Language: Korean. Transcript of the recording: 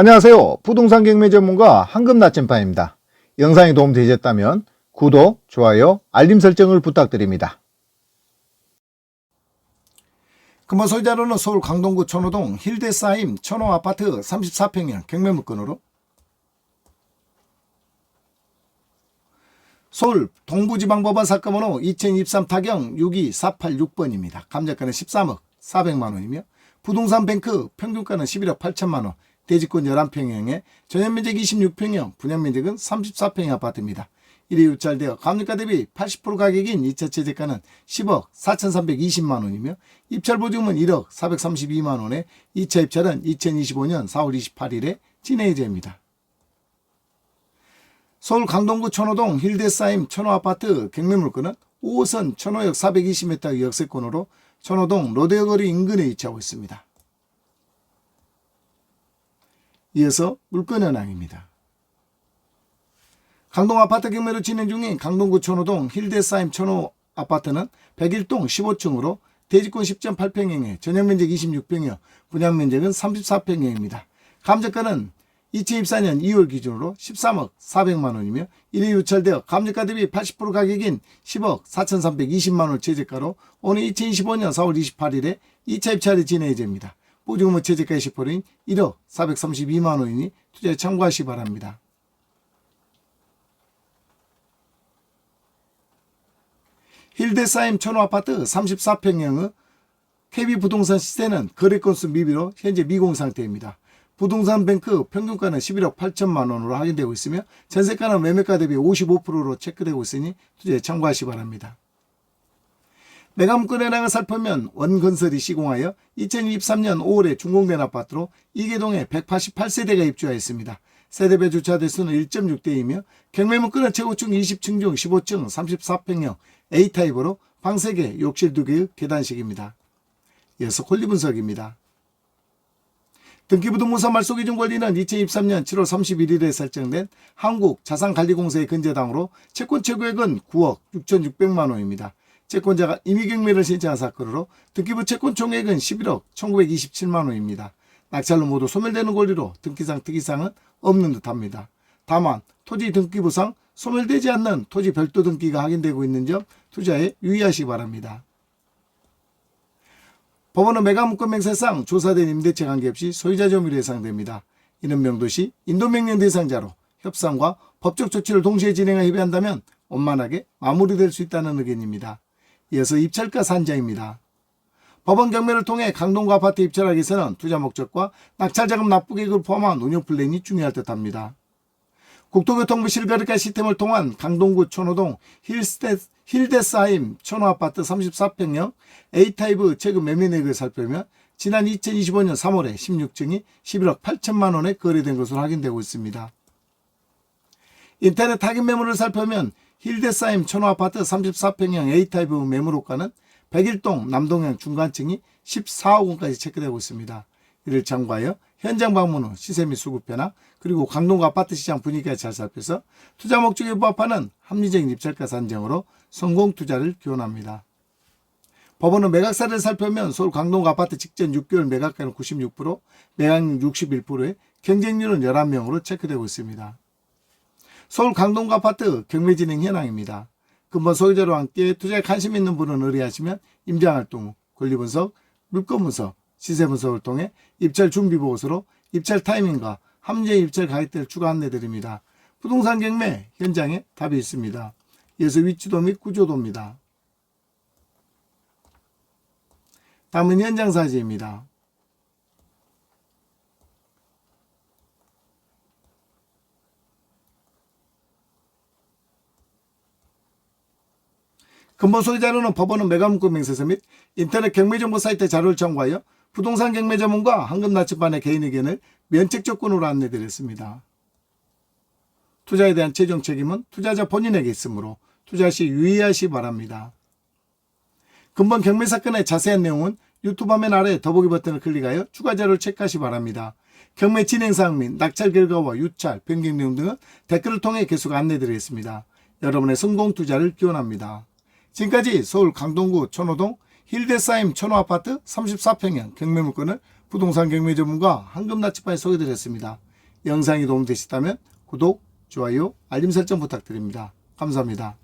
안녕하세요. 부동산 경매 전문가 황금 나침반입니다. 영상이 도움되셨다면 구독, 좋아요, 알림 설정을 부탁드립니다. 금번 소유자로는 서울 강동구 천호동 힐데사임 천호 아파트 34평형 경매 물건으로 서울 동부지방법원 사건번호 2023 타경 62486번입니다. 감정가는 13억 400만 원이며 부동산 뱅크 평균가는 11억 8천만 원, 대지권 11평형에 전용면적 26평형, 분양면적은 34평형 아파트입니다. 1위 유찰되어 감정가 대비 80% 가격인 2차 최저가는 10억 4,320만 원이며 입찰 보증은 1억 432만 원에 2차 입찰은 2025년 4월 28일에 진행 예정입니다. 서울 강동구 천호동 힐데사임 천호아파트 경매 물건은 5호선 천호역 420m 역세권으로 천호동 로데거리 인근에 위치하고 있습니다. 이어서 물건 현황입니다. 강동 아파트 경매로 진행 중인 강동구 천호동 힐데사임 천호 아파트는 101동 15층으로 대지권 10.8평형에 전용면적 26평형, 분양면적은 34평형입니다. 감정가는 2024년 2월 기준으로 13억 400만 원이며 1회 유찰되어 감정가 대비 80% 가격인 10억 4,320만 원 최저가로 오늘 2025년 4월 28일에 2차 입찰이 진행 예정입니다. 보증금은 최저가 10%인 1억 432만 원이니 투자에 참고하시 기 바랍니다. 힐데사임 천호아파트 34평형의 KB 부동산 시세는 거래 건수 미비로 현재 미공 상태입니다. 부동산 뱅크 평균가는 11억 8천만 원으로 확인되고 있으며 전세가는 매매가 대비 55%로 체크되고 있으니 투자에 참고하시 기 바랍니다. 현황을 살펴면 원건설이 시공하여 2023년 5월에 준공된 아파트로 이계동에 188세대가 입주하였습니다. 세대별 주차 대수는 1.6대이며 경매물건은 최고층 20층 중 15층 34평형 A타입으로 방 3개, 욕실 2개의 계단식입니다. 이어서 권리 분석입니다. 등기부등본사 말소기준 권리는 2023년 7월 31일에 설정된 한국자산관리공사의 근저당으로 채권 최고액은 9억 6,600만 원입니다. 채권자가 임의경매를 신청한 사건으로 등기부 채권 총액은 11억 1927만 원입니다. 낙찰로 모두 소멸되는 권리로 등기상 특이사항은 없는 듯합니다. 다만 토지 등기부상 소멸되지 않는 토지 별도 등기가 확인되고 있는 점 투자에 유의하시기 바랍니다. 법원은 매각물건 맹세상 조사된 임대차 관계없이 소유자 점유로 예상됩니다. 이는 명도시 인도명령 대상자로 협상과 법적 조치를 동시에 진행하 협의한다면 원만하게 마무리될 수 있다는 의견입니다. 이어서 입찰가 산정입니다. 법원 경매를 통해 강동구 아파트 입찰하기 위해서는 투자 목적과 낙찰자금 납부 계획을 포함한 운영 플랜이 중요할 듯합니다. 국토교통부 실거래가 시스템을 통한 강동구 천호동 힐데사임 천호아파트 34평형 A타입의 최근 매매내역을 살펴보면 지난 2025년 3월에 16층이 11억 8천만 원에 거래된 것으로 확인되고 있습니다. 인터넷 타깃 매물을 살펴보면 힐데사임 천호아파트 34평형 A타입의 매물호가는 101동 남동향 중간층이 14억 원까지 체크되고 있습니다. 이를 참고하여 현장 방문 후 시세 및 수급 변화 그리고 강동 아파트 시장 분위기까지 잘 살펴서 투자 목적에 부합하는 합리적인 입찰가 산정으로 성공 투자를 기원합니다. 법원은 매각사를 살펴보면 서울 강동 아파트 직전 6개월 매각가는 96%, 매각률 61%에 경쟁률은 11명으로 체크되고 있습니다. 서울 강동 아파트 경매 진행 현황입니다. 근본 소유자로 함께 투자에 관심 있는 분은 의뢰하시면 임장활동 후 권리분석, 물건분석, 시세분석을 통해 입찰 준비보고서로 입찰 타이밍과 함재 입찰 가격대를 추가 안내드립니다. 부동산 경매 현장에 답이 있습니다. 이어서 위치도 및 구조도입니다. 다음은 현장 사진입니다. 근본 소유자료는 법원은 매각문구 명세서 및 인터넷 경매정보 사이트 자료를 참고하여 부동산 경매 전문가 황금 나침반의 개인 의견을 면책 조건으로 안내드렸습니다. 투자에 대한 최종 책임은 투자자 본인에게 있으므로 투자 시 유의하시 바랍니다. 근본 경매 사건의 자세한 내용은 유튜브 화면 아래 더보기 버튼을 클릭하여 추가 자료를 체크하시 바랍니다. 경매 진행 사항 및 낙찰 결과와 유찰, 변경 내용 등은 댓글을 통해 계속 안내드리겠습니다. 여러분의 성공 투자를 기원합니다. 지금까지 서울 강동구 천호동 힐데사임 천호아파트 34평형 경매물건을 부동산 경매 전문가 황금나치파에 소개드렸습니다. 영상이 도움되셨다면 구독, 좋아요, 알림 설정 부탁드립니다. 감사합니다.